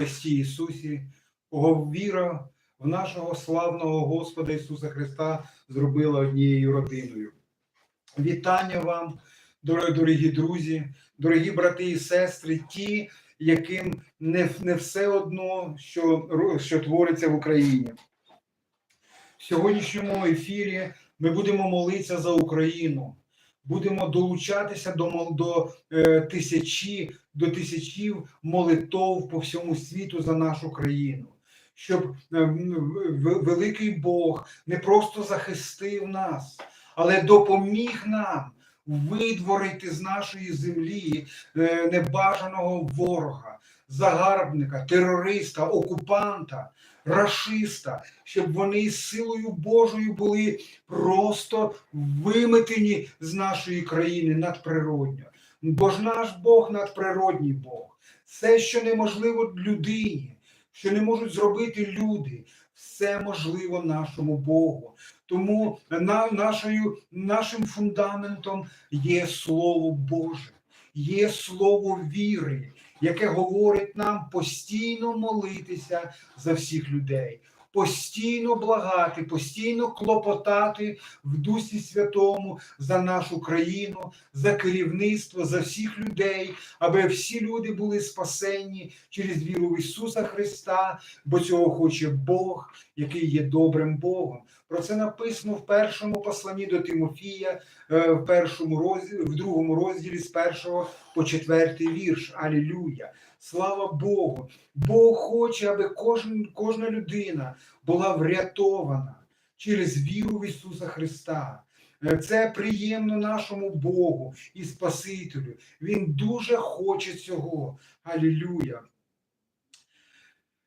Христі Ісусі, кого віра в нашого славного Господа Ісуса Христа зробила однією родиною. Вітання вам, дорогі, друзі, дорогі брати і сестри, ті, яким не, не все одно, що, що твориться в Україні. В сьогоднішньому ефірі ми будемо молитися за Україну, будемо долучатися до, до е, тисячі, до тисячів молитов по всьому світу за нашу країну. Щоб е, великий Бог не просто захистив нас, але допоміг нам видворити з нашої землі е, небажаного ворога, загарбника, терориста, окупанта, рашиста, щоб вони силою Божою були просто виметені з нашої країни надприродньо. Бо ж наш Бог надприродній Бог. Все, що неможливо людині, що не можуть зробити люди, все можливо нашому Богу. Тому на, нашою, нашим фундаментом є Слово Боже, є Слово віри, яке говорить нам постійно молитися за всіх людей, постійно благати, постійно клопотати в Дусі Святому за нашу країну, за керівництво, за всіх людей, аби всі люди були спасенні через віру в Ісуса Христа, бо цього хоче Бог, який є добрим Богом. Про це написано в першому посланні до Тимофія, е, в першому розділі, в другому розділі з першого по четвертий вірш. Алілюя! Слава Богу! Бог хоче, аби кожен, кожна людина була врятована через віру в Ісуса Христа. Е, Це приємно нашому Богу і Спасителю. Він дуже хоче цього. Алілюя!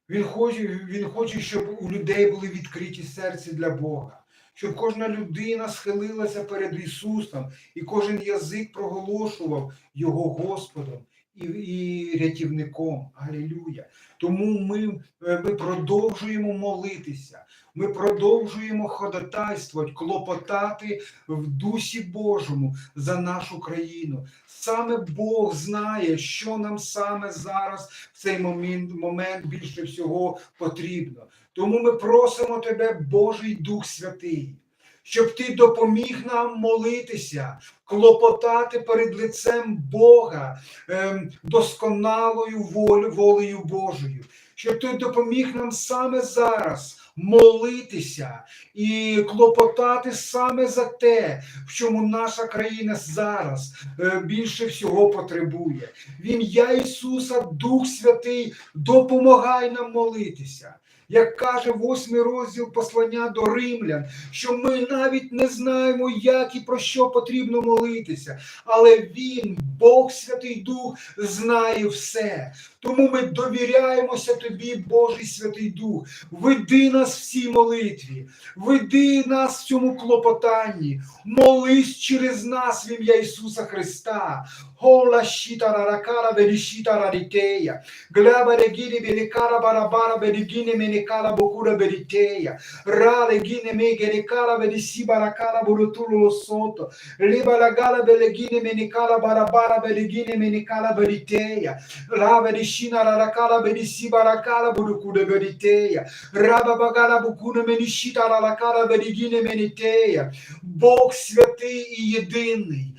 Він хоче, він хоче, щоб у людей були відкриті серці для Бога, щоб кожна людина схилилася перед Ісусом і кожен язик проголошував Його Господом і, і рятівником. Алілюя. Тому ми, е, ми продовжуємо молитися, ми продовжуємо ходатайствувати, клопотати в Дусі Божому за нашу країну. Саме Бог знає, що нам саме зараз в цей момент, момент більше всього потрібно. Тому ми просимо тебе, Божий Дух Святий, щоб ти допоміг нам молитися, клопотати перед лицем Бога ем, досконалою волю, волею Божою, щоб ти допоміг нам саме зараз. Молитися і клопотати саме за те, в чому наша країна зараз е, більше всього потребує. В ім'я Ісуса, Дух Святий, допомагай нам молитися. Як каже восьмий розділ послання до римлян, що ми навіть не знаємо, як і про що потрібно молитися, але Він, Бог Святий Дух, знає все. Тому ми довіряємося Тобі, Божий Святий Дух. Веди нас в молитві, веди нас в цьому клопотанні, молись через нас в ім'я Ісуса Христа. Хола щита ракара верішіта рарітея. Глаба регіні великара барабара берегіни менекара бокура берітея. Ра легіни мегерекара верісі баракара бурутулу лосото. Ліба лагала белегіни менекара барабара берегіни менекара берітея. Ра верішіна раракара берісі баракара бурукура берітея. Раба багала букуна менішіта раракара берегіни менітея. Бог святий і єдиний.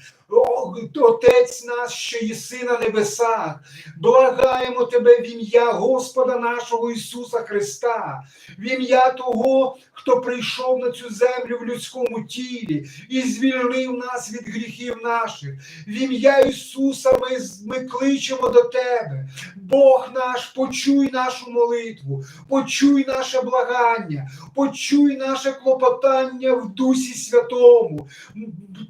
Отець наш, що єси на небесах, благаємо Тебе в ім'я Господа нашого Ісуса Христа, в ім'я того, хто прийшов на цю землю в людському тілі і звільнив нас від гріхів наших. В ім'я Ісуса ми, ми кличемо до Тебе. Бог наш, почуй нашу молитву, почуй наше благання, почуй наше клопотання в Дусі Святому.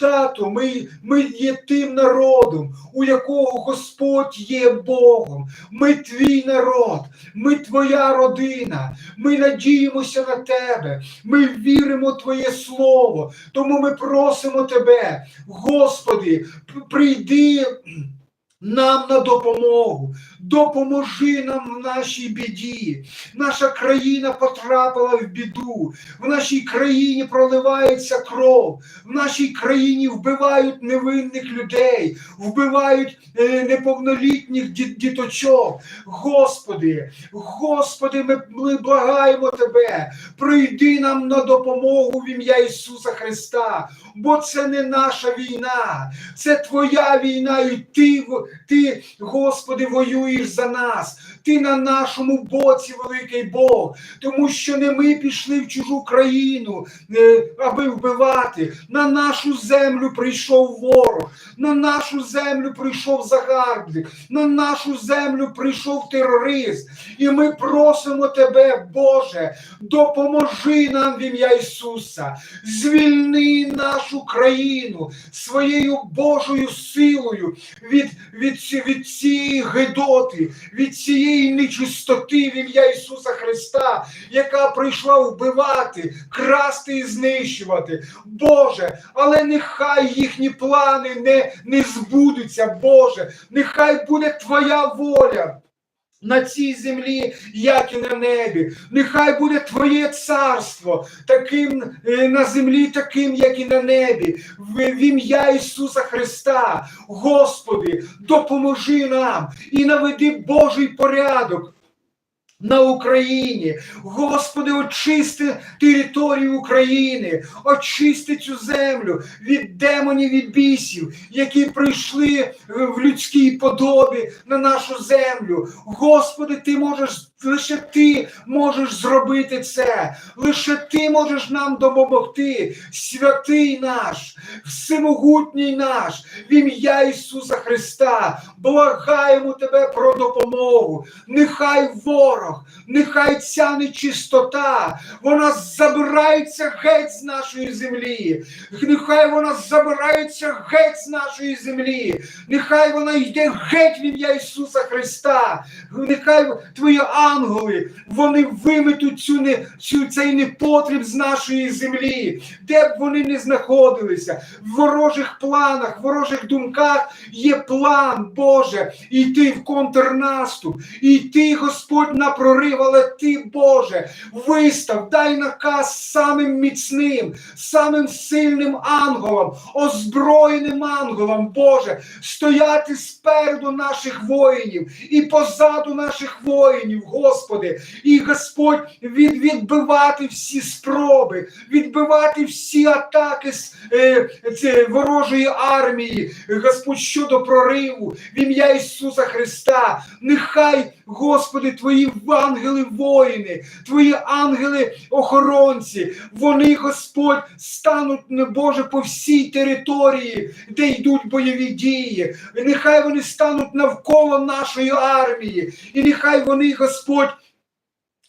Тато, ми, ми є тим народом, у якого Господь є Богом. Ми твій народ, ми твоя родина. Ми надіємося на тебе. Ми віримо в Твоє Слово. Тому ми просимо Тебе, Господи, прийди. Нам на допомогу, допоможи нам в нашій біді. Наша країна потрапила в біду, в нашій країні проливається кров, в нашій країні вбивають невинних людей, вбивають е, неповнолітніх діточок. Господи, Господи, ми, благаємо Тебе, прийди нам на допомогу в ім'я Ісуса Христа, бо це не наша війна, це Твоя війна, і Ти, ти, Господи, воюєш за нас. Ти на нашому боці, великий Бог, тому що не ми пішли в чужу країну, е, аби вбивати. На нашу землю прийшов ворог, на нашу землю прийшов загарбник, на нашу землю прийшов терорист. І ми просимо Тебе, Боже, допоможи нам в ім'я Ісуса, звільни нашу країну своєю Божою силою від, від, від цієї гидоти, від цієї нечистоти в ім'я Ісуса Христа, яка прийшла вбивати, красти і знищувати. Боже, але нехай їхні плани не, не збудуться, Боже, нехай буде Твоя воля. На цій землі, як і на небі, нехай буде Твоє царство таким е, на землі, таким, як і на небі, в, в ім'я Ісуса Христа. Господи, допоможи нам і наведи Божий порядок. На Україні, Господи, очисти територію України, очисти цю землю від демонів і бісів, які прийшли в людській подобі на нашу землю. Господи, ти можеш лише ти можеш зробити це, лише ти можеш нам допомогти, святий наш, всемогутній наш, в ім'я Ісуса Христа. Благаємо тебе про допомогу. Нехай ворог, нехай ця нечистота, вона забирається геть з нашої землі. Нехай вона забирається геть з нашої землі. Нехай вона йде геть в ім'я Ісуса Христа. Нехай твої ангели. Вони виметуть цю не, цю, цей непотріб з нашої землі, де б вони не знаходилися. В ворожих планах, в ворожих думках є план, Боже, йти в контрнаступ, йти, Господь, на прорив, але ти, Боже, вистав, дай наказ самим міцним, самим сильним ангелам, озброєним ангелам, Боже, стояти спереду наших воїнів і позаду наших воїнів, Господи, і Господь від, відбивати всі спроби, відбивати всі атаки з е, це, ворожої армії, Господь, щодо прориву, в ім'я Ісуса Христа. Нехай, Господи, Твої ангели воїни, Твої ангели охоронці, вони, Господь, стануть, Боже, по всій території, де йдуть бойові дії. Нехай вони стануть навколо нашої армії, і нехай вони, Господь,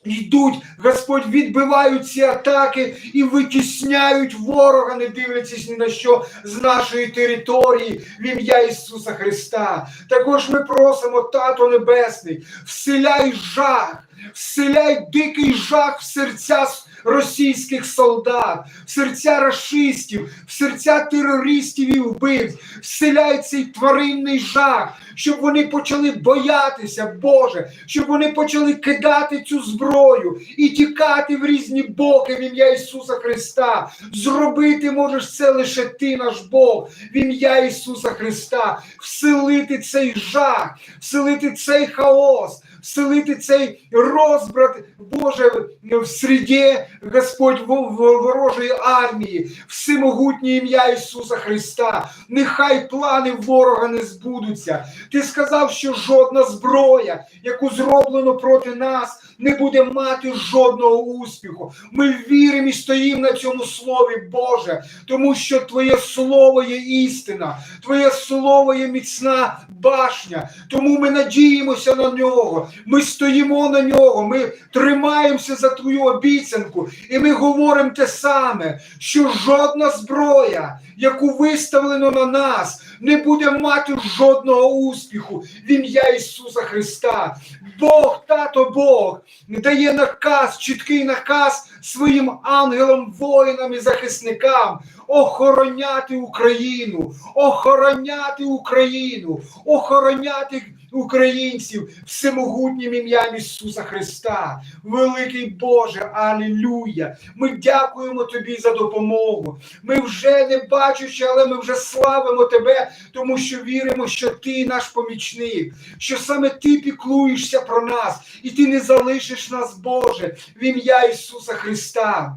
Йдуть, Господь, відбивають ці атаки і витісняють ворога, не дивлячись ні на що з нашої території в ім'я Ісуса Христа. Також ми просимо, Тато Небесний, вселяй жах, вселяй дикий жах в серця російських солдат, в серця расистів, в серця терористів і вбивць, вселяй цей тваринний жах, щоб вони почали боятися, Боже, щоб вони почали кидати цю зброю і тікати в різні боки в ім'я Ісуса Христа. Зробити можеш це лише ти, наш Бог, в ім'я Ісуса Христа, вселити цей жах, вселити цей хаос. Вселити цей розбрат, Боже, в сріді, Господь, ворожої армії, всемогутнє ім'я Ісуса Христа. Нехай плани ворога не збудуться. Ти сказав, що жодна зброя, яку зроблено проти нас, не буде мати жодного успіху. Ми віримо і стоїмо на цьому слові, Боже, тому що Твоє слово є істина, Твоє слово є міцна башня. Тому ми надіємося на нього. Ми стоїмо на нього, ми тримаємося за Твою обіцянку, і ми говоримо те саме, що жодна зброя, яку виставлено на нас, не буде мати жодного успіху в ім'я Ісуса Христа. Бог, тато Бог, дає наказ, чіткий наказ своїм ангелам, воїнам і захисникам охороняти Україну, охороняти Україну, охороняти українців всемогутнім ім'ям Ісуса Христа. Великий Боже, Алілюя! Ми дякуємо Тобі за допомогу. Ми вже не бачучи, але ми вже славимо Тебе, тому що віримо, що Ти наш помічник, що саме Ти піклуєшся про нас, і Ти не залишиш нас, Боже, в ім'я Ісуса Христа.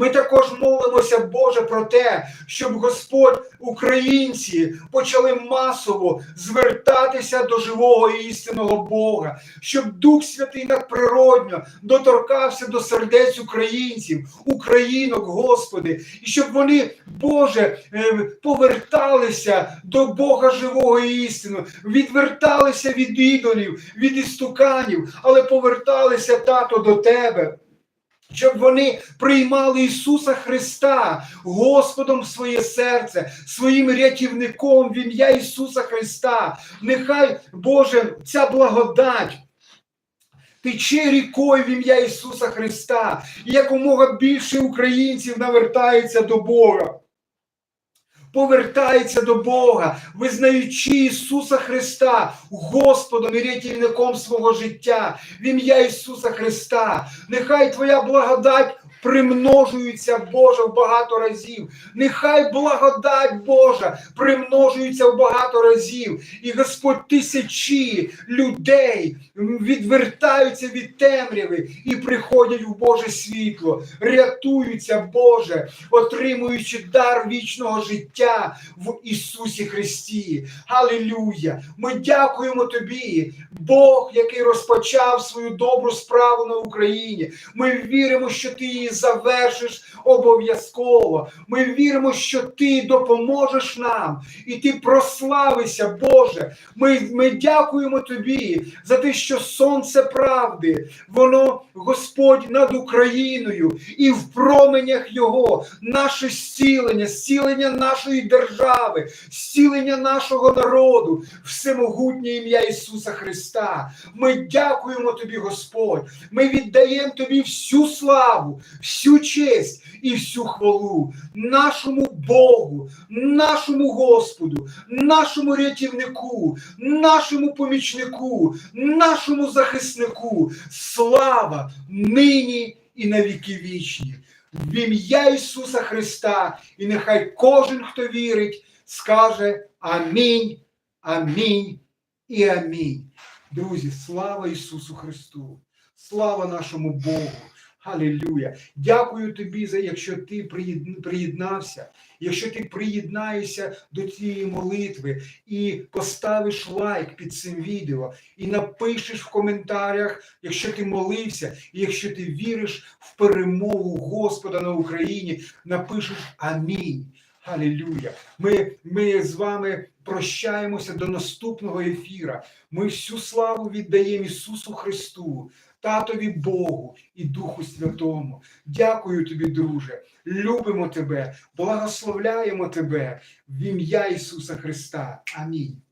Ми також молимося, Боже, про те, щоб Господь, українці, почали масово звертатися до живого і істинного Бога, щоб Дух Святий надприродньо доторкався до сердець українців, українок, Господи, і щоб вони, Боже, е, поверталися до Бога живого і істину, відверталися від ідолів, від істуканів, але поверталися, тато, до Тебе щоб вони приймали Ісуса Христа Господом в своє серце, своїм рятівником в ім'я Ісуса Христа. Нехай, Боже, ця благодать. Тече рікою в ім'я Ісуса Христа, і якомога більше українців навертається до Бога. Повертається до Бога, визнаючи Ісуса Христа Господом і рятівником свого життя, в ім'я Ісуса Христа. Нехай Твоя благодать примножується, Боже, в багато разів. Нехай благодать Божа примножується в багато разів. І Господь тисячі людей відвертаються від темряви і приходять в Боже світло, рятуються, Боже, отримуючи дар вічного життя в Ісусі Христі. Алілюя! Ми дякуємо Тобі, Бог, який розпочав свою добру справу на Україні. Ми віримо, що Ти її завершиш обов'язково. Ми віримо, що Ти допоможеш нам і Ти прославишся, Боже. Ми, ми дякуємо Тобі за те, що сонце правди, воно, Господь, над Україною і в променях Його наше зцілення, зцілення нашої держави, зцілення нашого народу, всемогутнє ім'я Ісуса Христа. Ми дякуємо Тобі, Господь. Ми віддаємо Тобі всю славу, всю честь і всю хвалу нашому Богу, нашому Господу, нашому рятівнику, нашому помічнику, нашому захиснику. Слава нині і на віки вічні. В ім'я Ісуса Христа, і нехай кожен, хто вірить, скаже Амінь, Амінь і Амінь. Друзі, слава Ісусу Христу! Слава нашому Богу! Алілюя! Дякую тобі за якщо ти приєднався, якщо ти приєднаєшся до цієї молитви і поставиш лайк під цим відео, і напишеш в коментарях, якщо ти молився, і якщо ти віриш в перемогу Господа на Україні, напишеш Амінь. Алілюя. Ми, ми з вами прощаємося до наступного ефіра. Ми всю славу віддаємо Ісусу Христу, Татові Богу і Духу Святому. Дякую тобі, друже. Любимо тебе, благословляємо тебе в ім'я Ісуса Христа. Амінь.